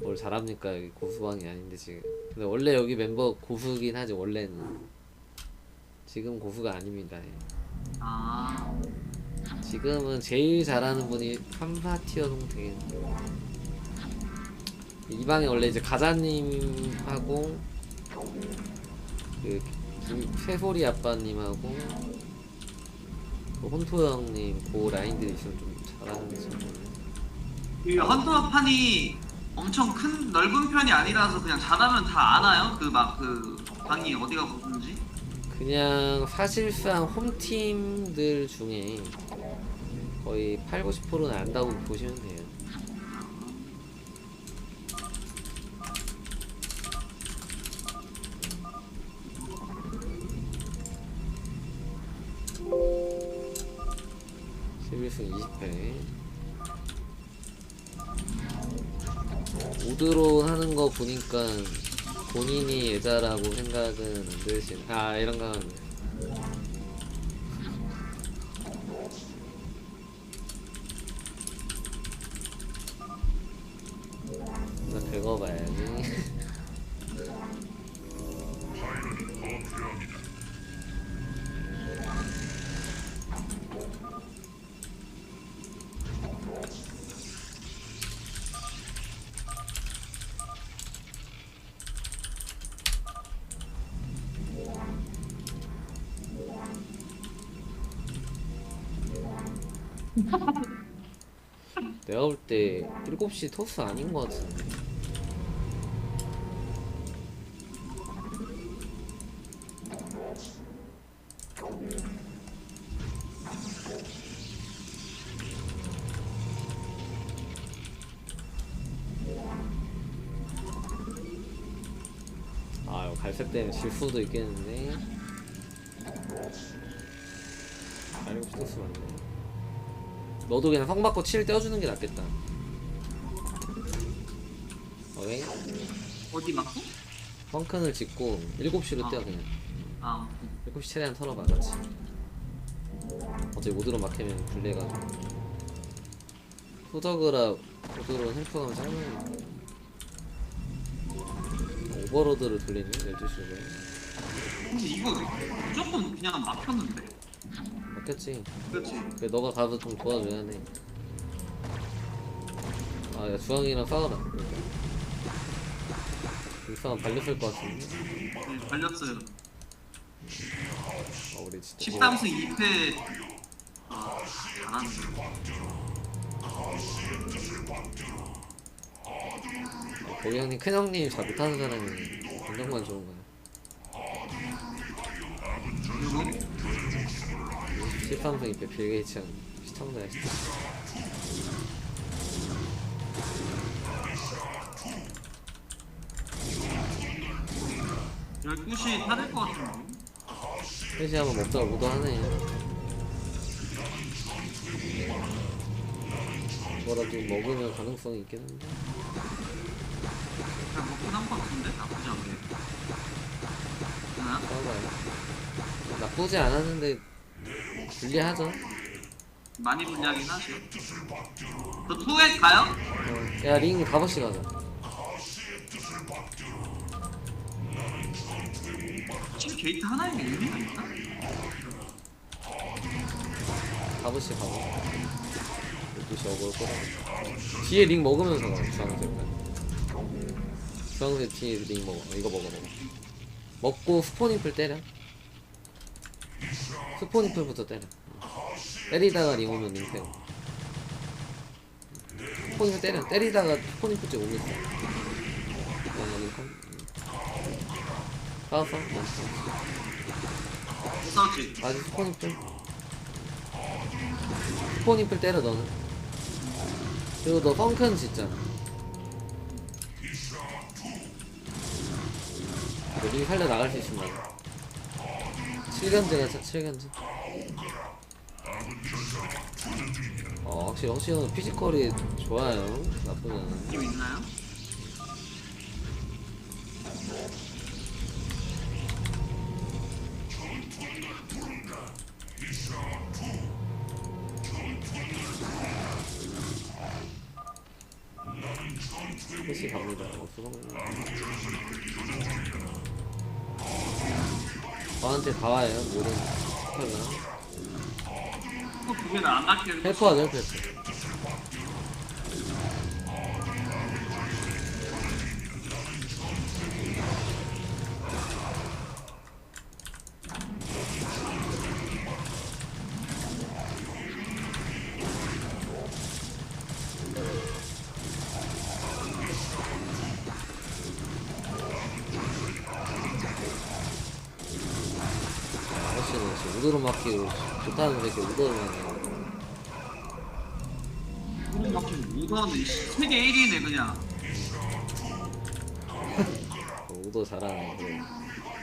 뭘 잘합니까? 여기 고수방이 아닌데 지금. 근데 원래 여기 멤버 고수긴 하지 원래는. 지금 고수가 아닙니다 예. 아. 지금은 제일 잘하는 분이 한파티어 송태인 이 방에 원래 이제 가자님하고 그 김- 쇠소리 아빠님하고 그 혼토 형님 그 라인들이 있으면 좀 잘하는 친구네. 이 헌터 판이 엄청 큰 넓은 편이 아니라서 그냥 잘하면 다 아나요? 그 막 그 방이 어디가 무슨지? 그냥 사실상 홈팀들 중에 거의 8, 90%는 안다고 보시면 돼요. 십일승 20패 오드론 하는 거 보니까 본인이 예자라고 생각은 안 드신 아 이런 거 하면 내가 볼 때 7시 토스 아닌 것 같은데. 아 이거 갈색 때문에 질 수도 있겠는데. 아 7시 토스 맞네 너도 그냥 성 받고 7 떼어주는 게 낫겠다. 어이? 어디 맞고? 펑큰을 짓고 7시로 아. 떼어 그냥. 아 7시 최대한 털어봐 같이. 어차피 모드로 막히면 불리해가지고. 후더그라 모드로 헬프 가면 짧으니까. 오버로드를 돌리네 12시로. 근데 이거 무조건 그냥 막혔는데 맞겠지. 그렇지 그래 너가 가서 좀 도와줘야 돼. 아, 야 주황이랑 싸워라. 이 싸움 발렸을 것 같은데. 네, 걸렸어요 아, 우리 진짜. 13승 2패 아, 잘하네 거기 형님 큰 형님 잘 못하는 사람이 감정만 좋은 거야. 누 구? 13성 입에 빌게이츠 한 시청자야 진짜. 12시 타될 것 같은데 셋이 한번 먹다가 모두 하네. 뭐라도 먹으면 가능성이 있긴 한데. 그냥 먹긴 한것 같은데 나쁘지 않게? 싸워봐요. 나쁘지 않았는데 불리하죠. 많이 불리하긴 하죠 저 투에 가요? 어. 야링 5시 가자. 지금 게이트 하나에 의미가 있나? 5시 가고. 12시 어글 끌어. 뒤에 링 먹으면서 가, 주황색. 주황색 뒤에 링 먹어. 이거 먹어, 먹어. 먹고 스포니플 때려. 스포니플부터 때려. 때리다가 링 오면 링 태워. 스포니플 때려. 때리다가 스포니플 쪽 오면 돼. 어, 링컨. 싸웠어? 어. 싸웠지? 아직 스포니플 스포니플 때려 너는 그리고 너 펑큰 진짜 너링 살려 나갈 수 있으면 7견제가 7견제 어 확실히 확실히 피지컬이 좋아요 나쁘지 않아 느낌 있나요? 셋이 갑니다. 수성. 저한테 다 와요. 모든 스펠라. 두 개는 안 갈게. 헬퍼 하죠, 헬퍼. 아저 맞기로 좋다는 새끼 막 우도는 세계 1위네 그냥. 우도 잘하네. 그래.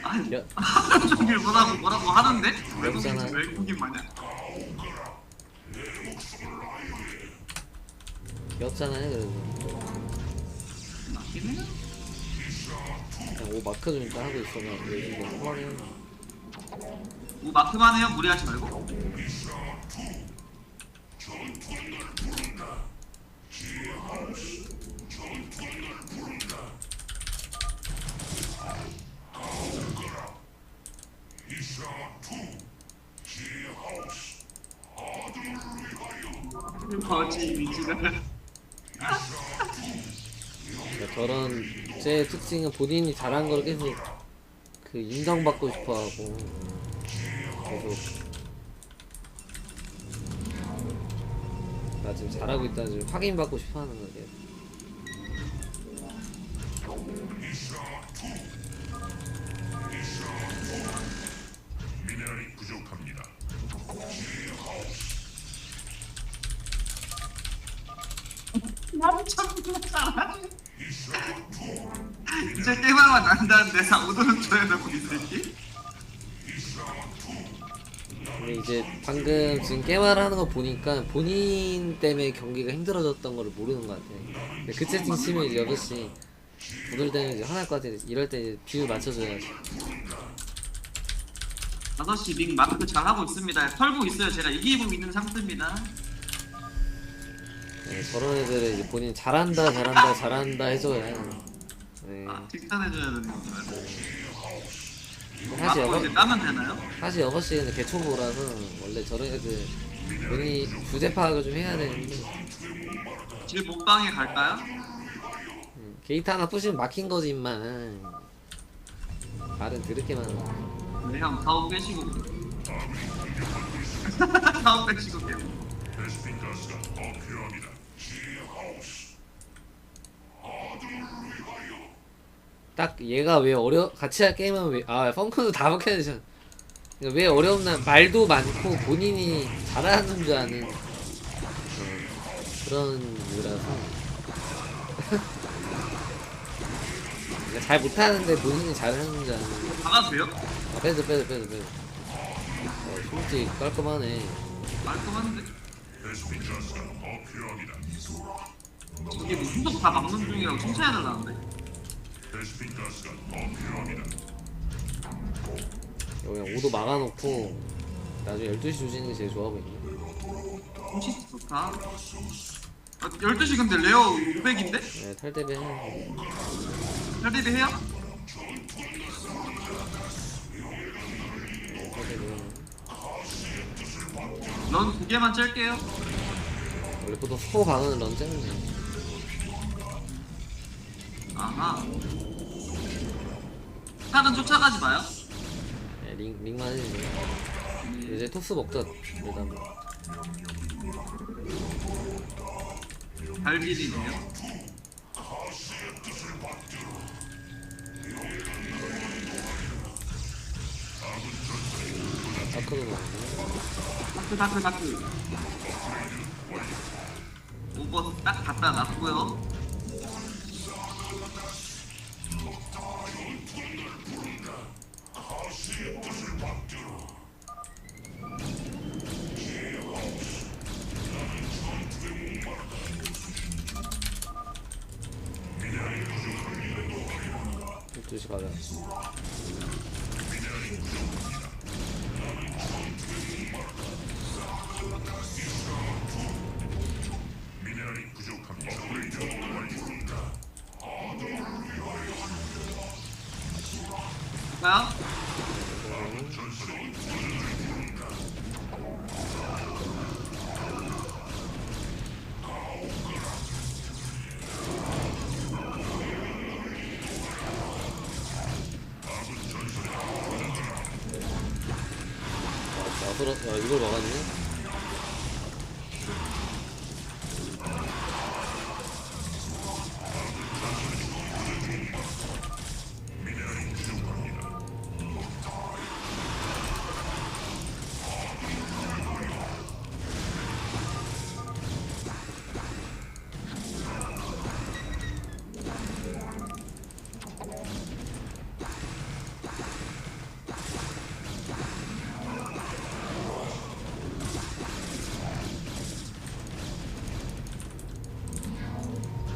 아니 야. 하루 종일 뭐라고 뭐라고 하는데 외국인. 외국인 마냥. 귀엽잖아요, 그래도. 맞긴 해요. 그냥 옷 마크 좀 일단 하고 있어가 요즘 너무 화 해. 뭐 마크만 해요 무리하지 말고. 그러니까 저런 제 특징은 본인이 잘한 걸 계속 그 인정받고 싶어 하고 계속 나 지금 잘하고 있다는 좀 확인받고 싶어 하는 거예요. 미네랄이 부족합니다. 남참 잘하네. 이제 게임만 난다는데 사우도는 줘야 되고 이 새끼. 근데 이제 방금 지금 게임을 하는 거 보니까 본인 때문에 경기가 힘들어졌던 거를 모르는 것 같아. 근데 그 채팅 치면 이제 8시 오늘 되면 이제 화날 것 같아. 이럴 때 이제 비율 맞춰줘야지. 5시 링 마크 잘 하고 있습니다. 털고 있어요. 제가 이기고 있는 상태입니다. 네, 저런 애들은 이제 본인 잘한다, 잘한다, 잘한다 해줘야. 네. 아, 칭찬해줘야 되는 건가요? 사실 마크 여섯, 이제 따면 되나요? 사실 여섯 시는 개초보라서 원래 저런 애들 본인이 주제 파악을 좀 해야 되는데 질 목방에 갈까요? 음, 게이트 하나 부시면 막힌 거지 임만. 말은 드럽게만. 하고. 네, 형 사업 빼시고. 사업 빼시고 게임. 베스핀 가스가 더 필요합니다. 딱 얘가 왜 어려 같이 할 게임은 왜아 펑크도 다 되잖아. 그러니까 왜 어렵나 말도 많고 본인이 잘하는 줄 아는 어, 그런 유라서 그러니까 잘 못하는데 본인이 잘하는 줄 아는 돼요? 아, 빼도 빼도 빼도 빼도 어, 솔직히 깔끔하네 필요합니다. 이게 뭐 후속 다 막는 중이라고 칭찬해달라는데? 베스핀 가스가 더 필요합니다. 여기 그냥 오도 막아놓고 나중에 12시 조지는 게 제일 좋아 보이네 홈시스 좋다. 아, 12시 근데 레어 500인데? 네, 탈대배 해야지 혈대비 해요? 탈대배 런두 개만 짤게요. 원래 보통 스코어 방은 런 째는데 아하. 차는 쫓아가지 마요. 네, 링, 링만 해주세요 이제 토스 먹자 일단 발길이네요. 아크도 나오네 다크 다크 다크. 오버 딱 갖다 놨고요. 12시 가자 뭐야? 아, 야 이걸 막았네.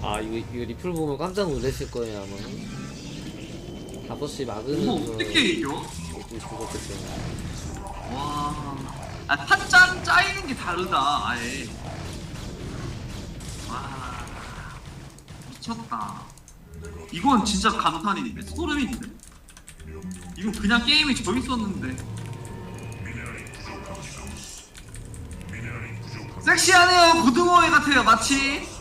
아 이거 이거 리플 보면 깜짝 놀랐을 거예요 아마. 5시 막으면서 이거 어떻게 이겨? 죽었기 때문에. 와. 아, 판짠 짜이는 게 다르다, 아예. 와. 미쳤다. 이건 진짜 감탄인데? 소름인데? 이거 그냥 게임이 재밌었는데. 섹시하네요, 고등어회 같아요, 마치.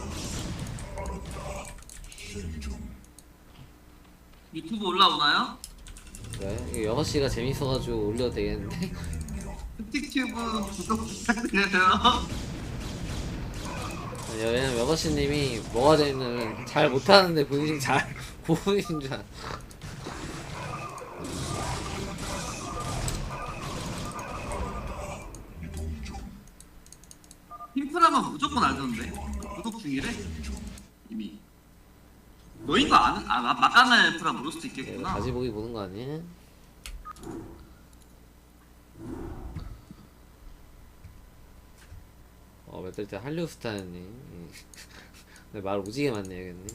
유튜브 올라오나요? 네, 이거 6시가 재밌어가지고 올려도 되겠는데. 틱튜브 구독 부탁드려요. 왜냐면 6시님이 뭐가 되면 잘 못하는데 본인이 잘 보이신 줄 알. 힘프라면 무조건 알던데 구독 중이래 너인 거 아는 아 마- 막간날 힘프라 모를 수도 있겠구나 다시 보기 보는 거 아니에요? 어, 몇달 때 한류 스타였니? 네, 말 오지게 많네, 여겠니?